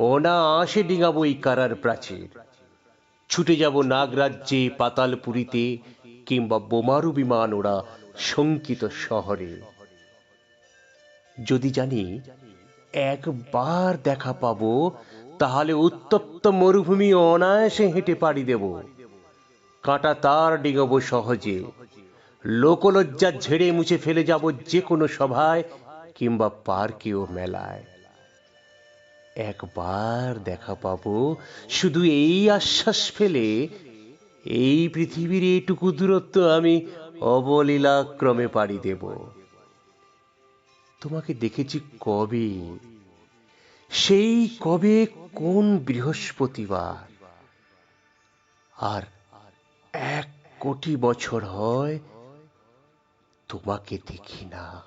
অনায়াসে ডিঙাবো এই কারার প্রাচীর। ছুটে যাব নাগরাজ্যে পাতালপুরীতে কিংবা বোমারু বিমান ওরা শঙ্কিত শহরে। যদি জানি একবার দেখা পাবো, তাহলে উত্তপ্ত মরুভূমি অনায়াসে হেঁটে পাড়ি দেব। কাঁটা তার ডিঙাবো সহজে। লোকলজ্জা ঝেড়ে মুছে ফেলে যাব যে কোনো সভায়, কিংবা পার্কে ও মেলায়। একবার দেখা পাবো, শুধু এই আশ্বাস ফেলে এই পৃথিবীর এইটুকু দূরত্ব আমি অবলীলাক্রমে পাড়ি দেব। তোমাকে দেখেছি কবে? সেই কবে কোন বৃহস্পতিবার? আর এক কোটি বছর হয় তোমাকে দেখি না।